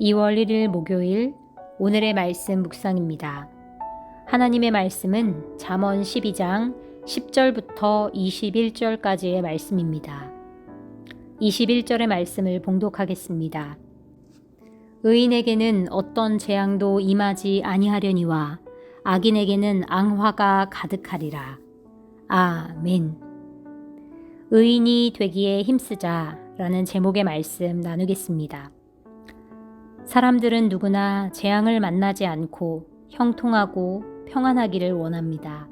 2월 1일 목요일 오늘의 말씀 묵상입니다. 하나님의 말씀은 잠언 12장 10절부터 21절까지의 말씀입니다. 21절의 말씀을 봉독하겠습니다. 의인에게는 어떤 재앙도 임하지 아니하려니와 악인에게는 앙화가 가득하리라. 아멘. 의인이 되기에 힘쓰자라는 제목의 말씀 나누겠습니다. 사람들은 누구나 재앙을 만나지 않고 형통하고 평안하기를 원합니다.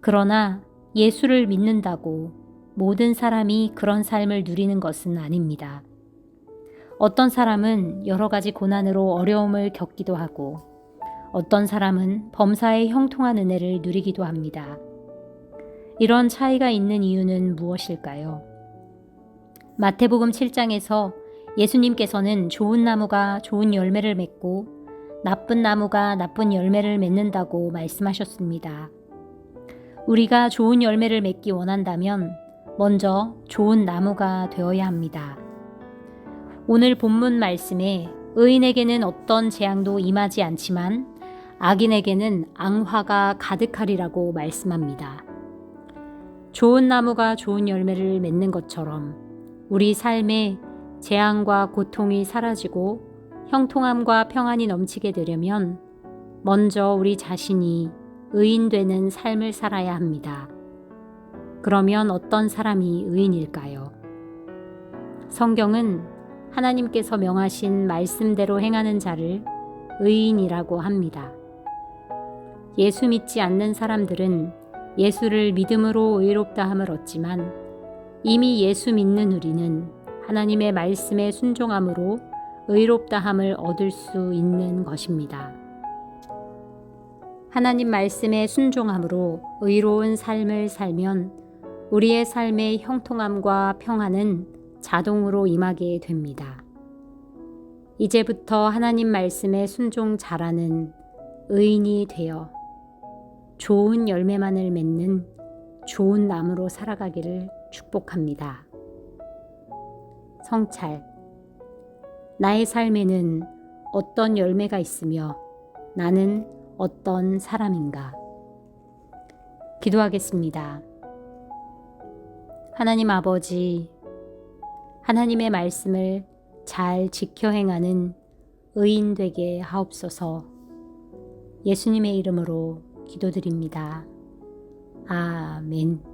그러나 예수를 믿는다고 모든 사람이 그런 삶을 누리는 것은 아닙니다. 어떤 사람은 여러 가지 고난으로 어려움을 겪기도 하고 어떤 사람은 범사의 형통한 은혜를 누리기도 합니다. 이런 차이가 있는 이유는 무엇일까요? 마태복음 7장에서 예수님께서는 좋은 나무가 좋은 열매를 맺고 나쁜 나무가 나쁜 열매를 맺는다고 말씀하셨습니다. 우리가 좋은 열매를 맺기 원한다면 먼저 좋은 나무가 되어야 합니다. 오늘 본문 말씀에 의인에게는 어떤 재앙도 임하지 않지만 악인에게는 앙화가 가득하리라고 말씀합니다. 좋은 나무가 좋은 열매를 맺는 것처럼 우리 삶에 재앙과 고통이 사라지고 형통함과 평안이 넘치게 되려면 먼저 우리 자신이 의인되는 삶을 살아야 합니다. 그러면 어떤 사람이 의인일까요? 성경은 하나님께서 명하신 말씀대로 행하는 자를 의인이라고 합니다. 예수 믿지 않는 사람들은 예수를 믿음으로 의롭다함을 얻지만 이미 예수 믿는 우리는 하나님의 말씀에 순종함으로 의롭다함을 얻을 수 있는 것입니다. 하나님 말씀에 순종함으로 의로운 삶을 살면 우리의 삶의 형통함과 평안은 자동으로 임하게 됩니다. 이제부터 하나님 말씀에 순종 잘하는 의인이 되어 좋은 열매만을 맺는 좋은 나무로 살아가기를 축복합니다. 성찰. 나의 삶에는 어떤 열매가 있으며 나는 어떤 사람인가? 기도하겠습니다. 하나님 아버지, 하나님의 말씀을 잘 지켜 행하는 의인 되게 하옵소서 예수님의 이름으로 기도드립니다. 아멘.